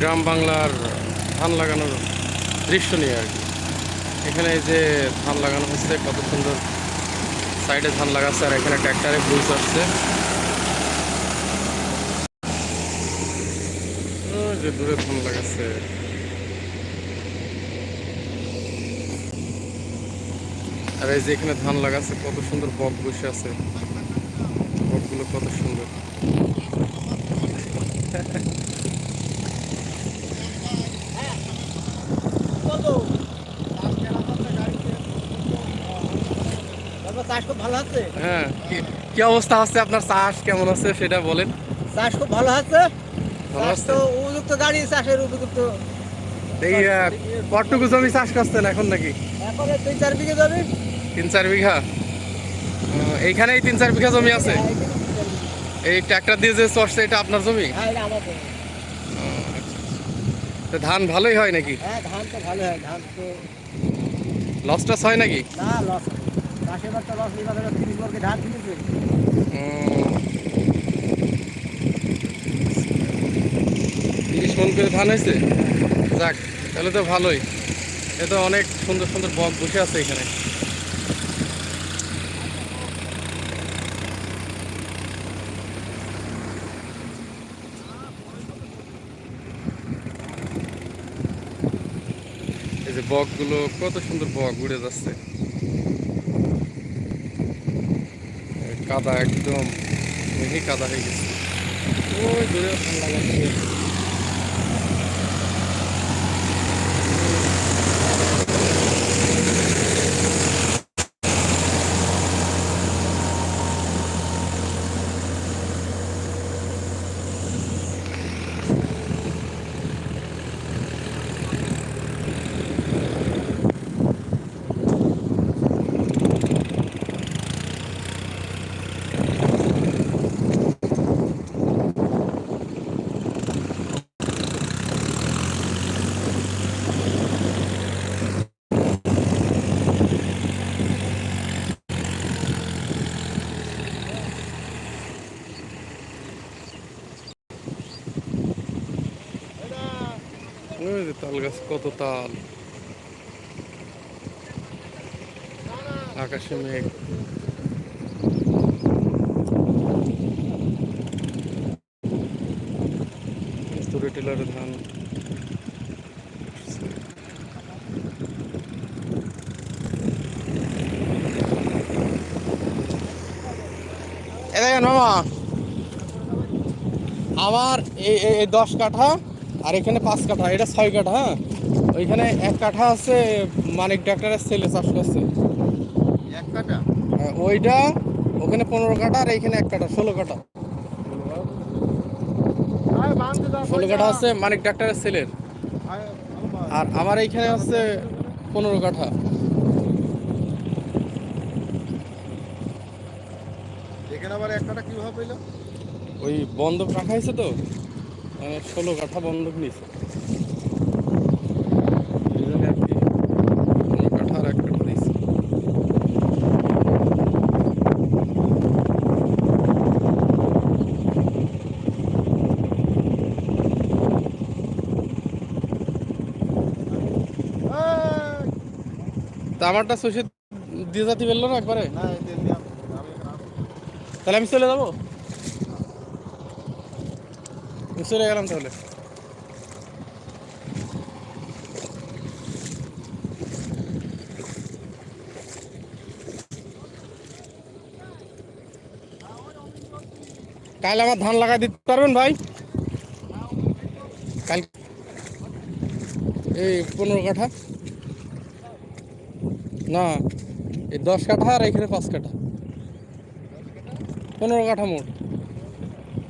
গ্রাম বাংলার ধান লাগানোর দৃশ্য নিয়ে আর কি। এখানে যে ধান লাগানো হচ্ছে, কত সুন্দর সাইডে ধান লাগাচ্ছে, আর এখানে ট্র্যাক্টরে বুঝ আসছে যে দূরে ধান লাগাচ্ছে। আর এই যে এখানে ধান লাগাচ্ছে, কত সুন্দর বক বসে আছে। বকগুলো কত সুন্দর। চাষ খুব ভালো হচ্ছে হ্যাঁ কি- অবস্থা আছে আপনার? চাষ কেমন আছে সেটা বলেন। চাষ খুব ভালো হচ্ছে আছে? তো উপযুক্ত গাড়ি চাষের উপযুক্ত। এই আহ, কতটুকু জমি চাষ করছেন এখন নাকি? এখন দুই চার বিঘে যাবে তিন চার বিঘা? এইখানেই তিন চার বিঘা জমি আছে? এই ট্র্যাক্টর দিয়ে যে চড়ছে এটা আপনার জমি? হ্যাঁ জমি। তো ধান ভালোই হয় নাকি? হ্যাঁ ধান তো ভালো হয় ধান তো লস টস হয় নাকি? না লস তিরিশ মন করে ধান হয়েছে? যাক, তাহলে তো ভালোই। এ তো অনেক সুন্দর সুন্দর বক বসে আছে এখানে। এই যে বকগুলো, কত সুন্দর বক উড়ে যাচ্ছে। কাদা একদম মিহি কাদা হয়ে গেছে। ওই দূরে ধান লাগাচ্ছে ওই যে তাল গাছ কত তাল? আকাশে মেঘ। দূরে টেলারে আমার এই দশ কাঠা আর এখানে পাঁচ কাঠা এটা ছয় কাঠা হ্যাঁ? ওইখানে এক কাঠা আছে মানিক ডাক্তারের ছেলে চাষ করছে। এক কাঠা? হ্যাঁ, ওইটা ওখানে পনেরো কাঠা আর এইখানে এক কাঠা ষোলো কাঠা। ষোলো কাঠা আছে মানিক ডাক্তারের ছেলের। আর আমার এইখানে আছে পনেরো কাঠা। এখানে আবার এক কাটা কীভাবে পেল? ওই বন্ধক রাখা হয়েছে তো। মানে ষোলো কাঠা বন্ধক নিয়েছে। আমারটা সষে দিয়ে যাতে পারল না একবারে? তাহলে আমি চলে যাব? চলে গেলাম তাহলে। কাল আমার ধান লাগাই দিতে পারবেন ভাই? কাল এই পনেরো কাঠা। না, এই দশ কাঠা আর এখানে পাঁচ কাঠা। পনেরো কাঠা মোট।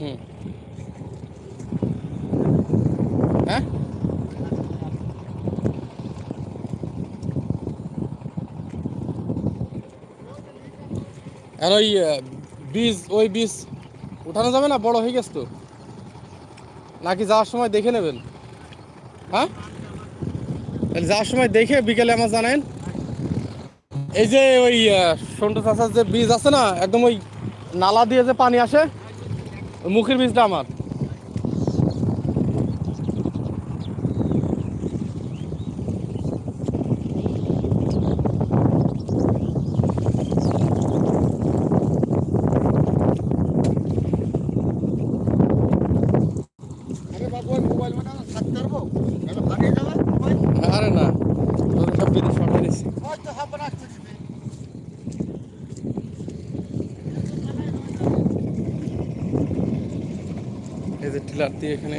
হুম। আর ওই বীজ ওই বীজ উঠানো যাবে না? বড় হয়ে গেছে তো। নাকি যাওয়ার সময় দেখে নেবেন? হ্যাঁ? তাহলে যাওয়ার সময় দেখে বিকেলে আমার জানেন। এই যে ওই সন্টু চাষার যে বীজ আছে না, একদম ওই নালা দিয়ে যে পানি আসে, মুখের বীজটা আমার ওই মোবাইল মানে থাকতে পারব এটা ভাঙে যাবে মোবাইল আরে না ওদের সব বিদেশ পাঠিয়ে দিচ্ছি ওই তো সব রাখতে দিবে টিলার দিয়ে এখানে।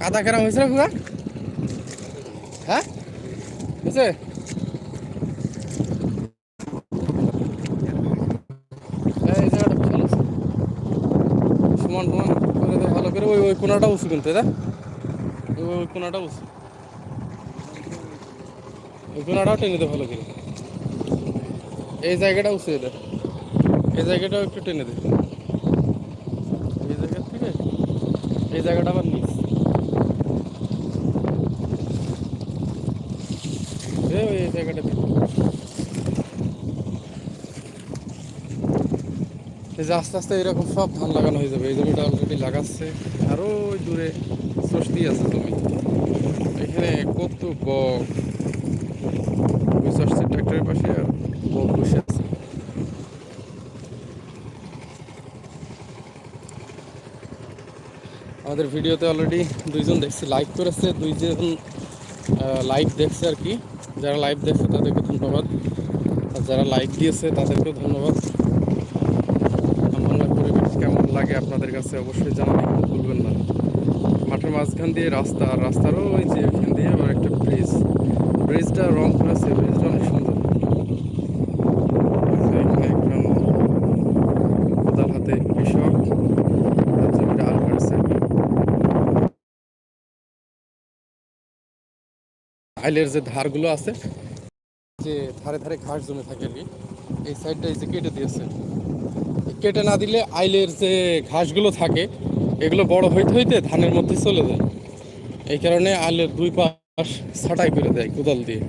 কাদা কেরাম হয়েছে হ্যাঁ? হয়েছে। সমান সমান করে ভালো করে। ওই ওই কোনাটা উঁচু কিন্তু ওই কোনাটা ওই কোনাটাও টেনে দে ভালো করে। এই জায়গাটা উঁচু দে এই জায়গাটাও একটু টেনে দে এই জায়গা থেকে এই জায়গাটা আবার নিচ। এই জায়গাটা এই যে আস্তে আস্তে এরকম সব ধান লাগানো হয়ে যাবে। এই জমিটা অলরেডি লাগাচ্ছে। আরও ওই দূরে ষষ্ঠী আছে জমি। এখানে কত বক। ট্রাক্টরের পাশে আর বক বসে আছে আমাদের ভিডিওতে অলরেডি দুইজন দেখছি লাইক করেছে, দুইজন লাইভ দেখছে আর কি। যারা লাইভ দেখছে তাদেরকে ধন্যবাদ। আর যারা লাইক দিয়েছে তাদেরকেও ধন্যবাদ। আমার পরিবেশ কেমন লাগে আপনাদের কাছে অবশ্যই জানাবেন, ভুলবেন না। মাঠের মাঝখান দিয়ে রাস্তা, আর রাস্তারও ওই যে এখান দিয়ে আবার একটা ব্রিজ ব্রিজটা রং করেছে ব্রিজটা অনেক এই যে এখানে একজন কোদাল হাতে কৃষক তার জমিটা হাল কাটছে আইলের যে ধারগুলো আছে, যে ধারে ধারে ঘাস জমে থাকে আর কি, এই সাইডটা এই যে কেটে দিয়েছে। কেটে না দিলে আইলের যে ঘাসগুলো থাকে, এগুলো বড় হইতে হইতে ধানের মধ্যে চলে যায়। এই কারণে আইলের দুই পাশ ছাটাই করে দেয় কোদাল দিয়ে।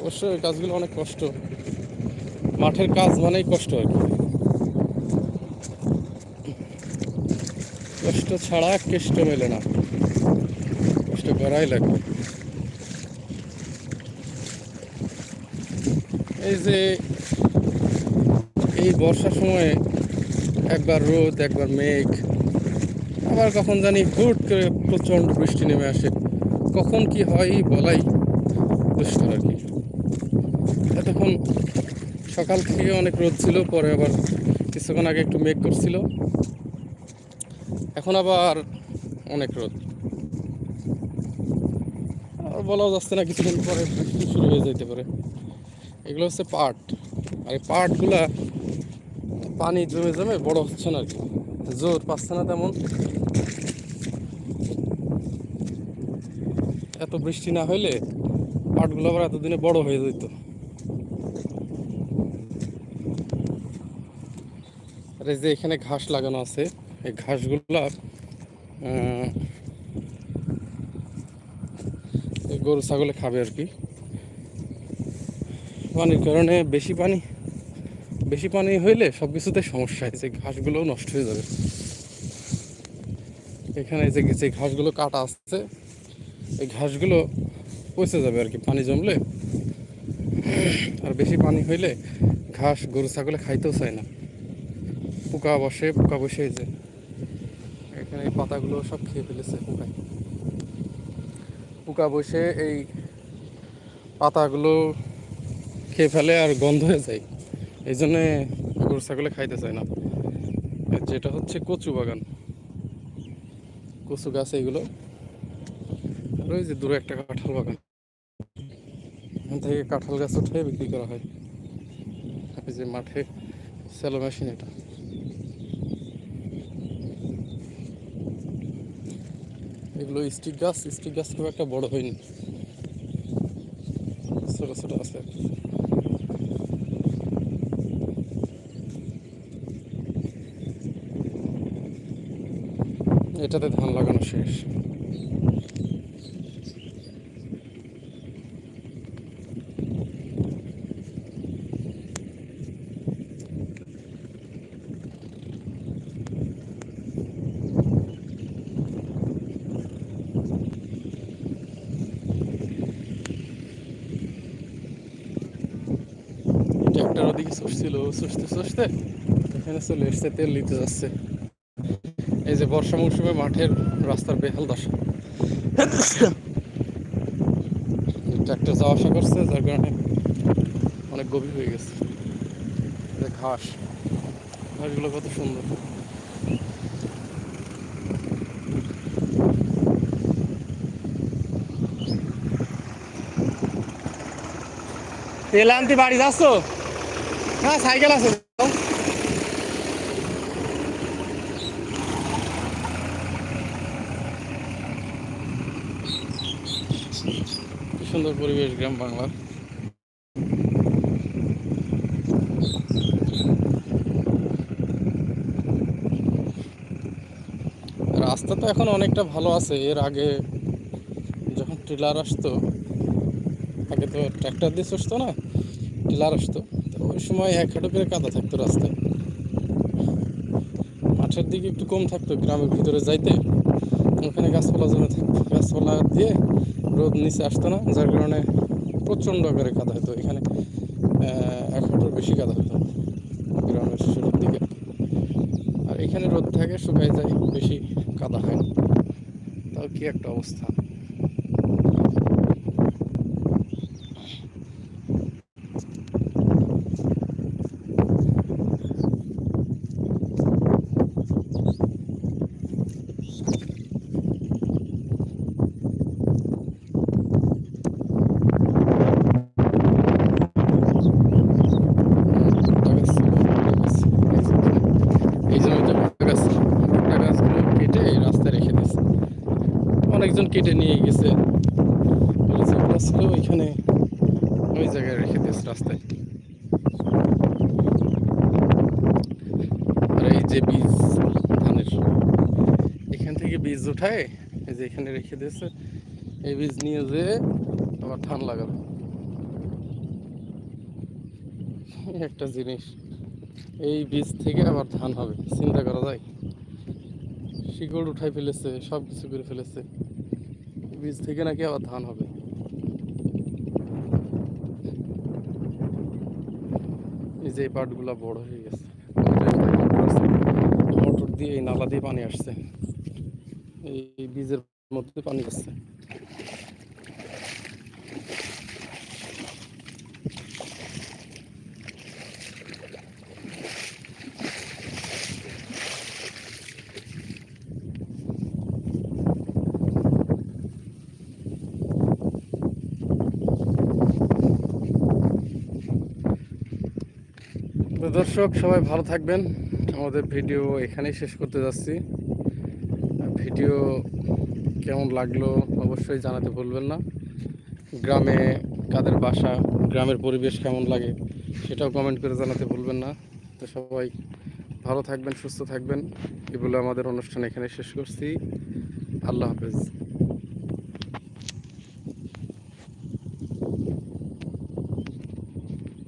অবশ্য এই কাজগুলো অনেক কষ্ট। মাঠের কাজ মানেই কষ্ট আর কি। কষ্ট ছাড়া কেষ্ট মেলে না। কষ্ট করাই লাগবে। এই যে এই বর্ষার সময়ে একবার রোদ, একবার মেঘ, আবার কখন জানি হুট করে প্রচণ্ড বৃষ্টি নেমে আসে। কখন কি হয় বলাই দুষ্কর আর কি। এতক্ষণ সকাল থেকে অনেক রোদ ছিল, পরে আবার কিছুক্ষণ আগে একটু মেঘ করছিল। এখন আবার অনেক রোদ। আর বলাও যাচ্ছে না, কিছুদিন পরে বৃষ্টি শুরু হয়ে যেতে পারে। এগুলো হচ্ছে পাট। আর এই পাটগুলা পানি জমে জমে বড় হচ্ছে না আর কি। জোর পাচ্ছে না তেমন। এত বৃষ্টি না হইলে পাটগুলো আবার এতদিনে বড় হয়ে যেত। আর এই যে এখানে ঘাস লাগানো আছে, এই ঘাসগুলা গরু ছাগলে খাবে আর কি। পানির কারণে বেশি পানি বেশি পানি হইলে সব কিছুতে সমস্যা হয়। যে ঘাসগুলোও নষ্ট হয়ে যাবে। এখানে যে যে ঘাসগুলো কাটা আসছে, এই ঘাসগুলো পচে যাবে আর কি, পানি জমলে। আর বেশি পানি হইলে ঘাস, গরু, ছাগলে খাইতেও চায় না। পোকা বসে পোকা বসে যে। এখানে এই পাতাগুলো সব খেয়ে ফেলেছে পোকায়। পোকা বসে এই পাতাগুলো খেয়ে ফেলে আর গন্ধ হয়ে যায়। এই জন্যে গরু ছাগলে খাইতে চায় না। যেটা হচ্ছে কচু বাগান। কচু গাছ এইগুলো। আর ওই যে দূরে একটা কাঁঠাল বাগান। এখান থেকে কাঁঠাল গাছ উঠে বিক্রি করা হয়। এই যে মাঠে সেলো মেশিন এটা। এগুলো স্টিক গাছ। স্টিক গাছ খুব একটা বড় হয়নি। ছোটো, ছোট আছে। এটাতে ধান লাগানো শেষ। ট্রাক্টর ওদিকে ও ছুটতে ছুটতে এখানে চলে এসছে, তেল নিতে যাচ্ছে। এই যে বর্ষা মৌসুমে মাঠের রাস্তার বেহাল দশা। ট্রাক্টর যাওয়া আসা করছে, যার কারণে অনেক গভীর হয়ে গেছে। ঘাস, ঘাসগুলো কত সুন্দর। তেল আনতে বাড়ি যাচ্ছ? হ্যাঁ সাইকেল আছে যাও। কি সুন্দর পরিবেশ গ্রাম বাংলার রাস্তা তো এখন অনেকটা ভালো আছে। এর আগে যখন ট্রেলার আসতো, আগে তো ট্র্যাক্টর দিয়ে চসতো না টিলার আসতো। তো ওই সময় এক হাঁটু করে কাদা থাকতো রাস্তায়। মাঠের দিকে একটু কম থাকতো, গ্রামের ভিতরে যাইতে। ওখানে গাছপালা জমে থাকতো। গাছপালা দিয়ে রোদ নিচে আসতো না, যার কারণে প্রচণ্ড আকারে কাদা হতো এখানে এক হাঁটুর বেশি কাদা হতো গ্রামের শুরুর দিকে। আর এখানে রোদ থাকে, শুকায় যায়, বেশি কাদা হয় না। তাও কি একটা অবস্থা ভুট্টা গাছ ছিল, ভুট্টা গাছ। এই জমিতে ভুট্টা গাছ ছিল। ভুট্টা গাছগুলো কেটে এই রাস্তায় রেখে দিয়েছে অনেকজন কেটে নিয়ে গেছে। ছিল ওইখানে। ওই জায়গায় রেখে দিয়েছে রাস্তায়। আর এই যে বীজ, ধানের এখান থেকে বীজ উঠায়, এই যে এখানে রেখে দিয়েছে। এই বীজ নিয়ে যে আবার ধান লাগাবে একটা জিনিস, এই বীজ থেকে আবার ধান হবে, চিন্তা করা যায়। শিকড় উঠাই ফেলেছে সব কিছু করে ফেলেছে। বীজ থেকে নাকি আবার ধান হবে? এই যে পাটগুলা বড় হয়ে গেছে। মোটর দিয়ে এই নালা দিয়ে পানি আসছে। এই বীজের মধ্যে পানি আসছে। দর্শক, সবাই ভালো থাকবেন। আমাদের ভিডিও এখানেই শেষ করতে যাচ্ছি। ভিডিও কেমন লাগল অবশ্যই জানাতে ভুলবেন না। গ্রামে কাদের বাসা, গ্রামের পরিবেশ কেমন লাগে সেটাও কমেন্ট করে জানাতে ভুলবেন না। তো সবাই ভালো থাকবেন, সুস্থ থাকবেন। এগুলো আমাদের অনুষ্ঠান এখানে শেষ করছি। আল্লাহ হাফেজ।